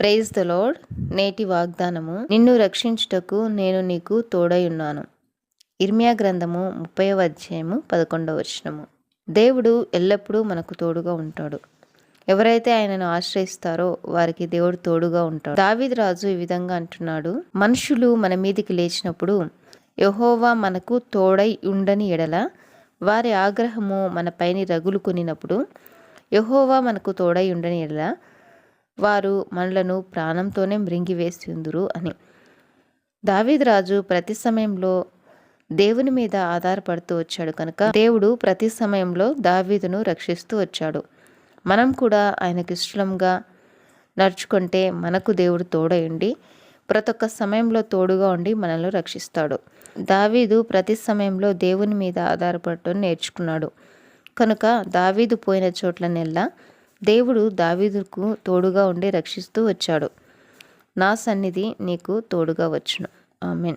Praise the load నేటి వాగ్దానము. నిన్ను రక్షించుటకు నేను నీకు తోడై ఉన్నాను. ఇర్మియా గ్రంథము ముప్పై అధ్యాయము పదకొండవ వచనము. దేవుడు ఎల్లప్పుడూ మనకు తోడుగా ఉంటాడు. ఎవరైతే ఆయనను ఆశ్రయిస్తారో వారికి దేవుడు తోడుగా ఉంటాడు. దావిద్ రాజు ఈ విధంగా అంటున్నాడు మనుషులు మన మీదికి లేచినప్పుడు యహోవా మనకు తోడై ఉండని ఎడల వారి ఆగ్రహము మన పైని రగులుకొనినప్పుడు యహోవా మనకు తోడై ఉండని ఎడల వారు మనలను ప్రాణంతోనే మృంగివేసిందురు అని. దావీద్ రాజు ప్రతి సమయంలో దేవుని మీద ఆధారపడుతూ వచ్చాడు కనుక దేవుడు ప్రతి సమయంలో దావీదును రక్షిస్తూ వచ్చాడు. మనం కూడా ఆయనకి ఇష్టంగా నడుచుకుంటే మనకు దేవుడు తోడయండి ప్రతి ఒక్క సమయంలో తోడుగా ఉండి మనల్ని రక్షిస్తాడు. దావీదు ప్రతి సమయంలో దేవుని మీద ఆధారపడటం నేర్చుకున్నాడు. కనుక దావీదు పోయిన చోట్లనెల్లా దేవుడు దావీదుకు తోడుగా ఉండి రక్షిస్తూ వచ్చాడు. నా సన్నిధి నీకు తోడుగా వచ్చును. ఆమెన్.